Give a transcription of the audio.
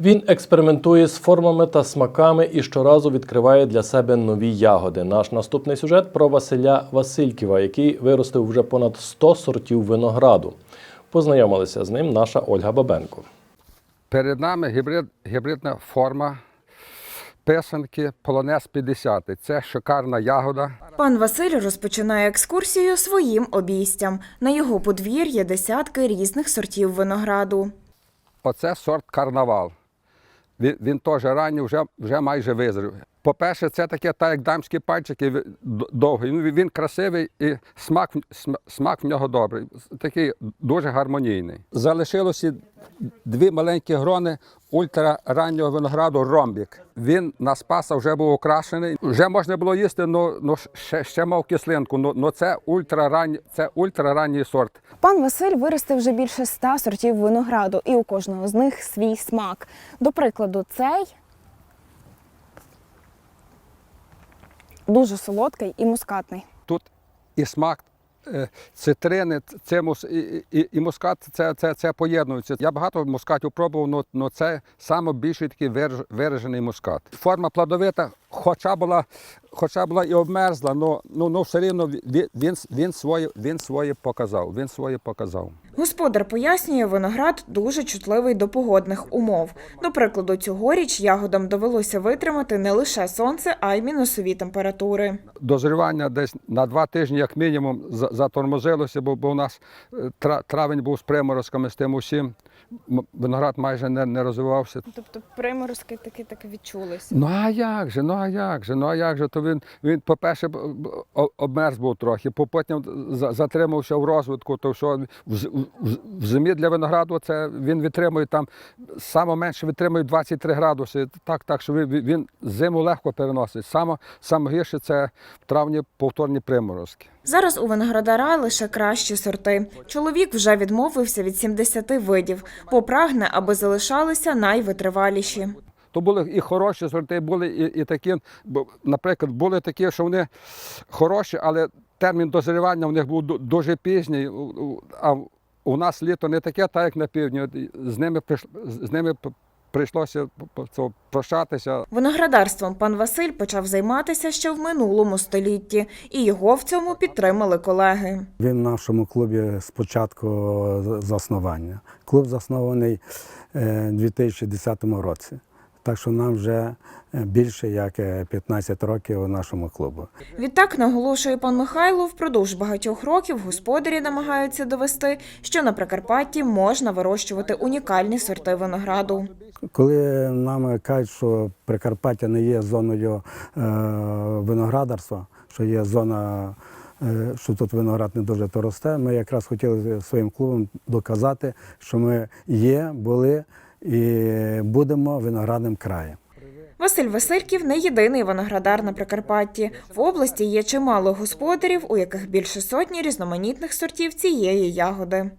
Він експериментує з формами та смаками і щоразу відкриває для себе нові ягоди. Наш наступний сюжет про Василя Васильківа, який виростив вже понад 100 сортів винограду. Познайомилася з ним наша Ольга Бабенко. Перед нами гібрид, гібридна форма писанки Полонез 50. Це шикарна ягода. Пан Василь розпочинає екскурсію своїм обійстям. На його подвір'ї десятки різних сортів винограду. Оце сорт карнавал. Він, він теж ранній, вже, вже майже визрів. По-перше, це таке, так як дамські пальчики довгий. Він, він красивий і смак, смак в нього добрий. Такий дуже гармонійний. Залишилося дві маленькі грони ультрараннього винограду ромбік. Він на спаса вже був окрашений. Вже можна було їсти, але ще, ще мав кислинку. Ну, ну це ультраранній, це ультраранній сорт. Пан Василь виростив вже більше ста сортів винограду, і у кожного з них свій смак. До прикладу, цей дуже солодкий і мускатний. Тут і смак е, цитрини, цимус і, і, і мускат це, це, це поєднується. Я багато мускатів пробував, але це найбільший такий вираж- виражений мускат. Форма плодовита, хоча була, хоча була і обмерзла, але ну, ну, все рівно він, він, він, своє, він своє показав. Він своє показав. Господар пояснює, виноград дуже чутливий до погодних умов. До прикладу, цьогоріч ягодам довелося витримати не лише сонце, а й мінусові температури. Дозрівання десь на два тижні, як мінімум, затормозилося, бо, бо у нас е, травень був з приморозками з тим усім. Виноград майже не, не розвивався. Тобто приморозки таки так відчулися. Ну а як же, ну а як же, ну а як же? То він, він по-перше, обмерз був трохи, по- потім за- затримався в розвитку, то що в, зимі для винограду це він витримує там, саме менше витримує 23 градуси. Так, так, що він зиму легко переносить. Саме, саме гірше це в травні повторні приморозки. Зараз у виноградара лише кращі сорти. Чоловік вже відмовився від 70 видів, бо прагне, аби залишалися найвитриваліші. То були і хороші сорти, були і, і такі, бо, наприклад, були такі, що вони хороші, але термін дозрівання в них був дуже пізній. А у нас літо не таке, так як на півдні. З ними з ними прийшлося прощатися. Виноградарством пан Василь почав займатися ще в минулому столітті, і його в цьому підтримали колеги. Він в нашому клубі з початку заснування. Клуб заснований е, у 2010 році. Так що нам вже е, більше як е, 15 років у нашому клубу. Відтак наголошує пан Михайло, впродовж багатьох років господарі намагаються довести, що на Прикарпатті можна вирощувати унікальні сорти винограду. Коли нам кажуть, що Прикарпаття не є зоною е, виноградарства, що є зона, е, що тут виноград не дуже то росте, ми якраз хотіли своїм клубом доказати, що ми є, були і будемо виноградним краєм. Василь Васильків не єдиний виноградар на Прикарпатті. В області є чимало господарів, у яких більше сотні різноманітних сортів цієї ягоди.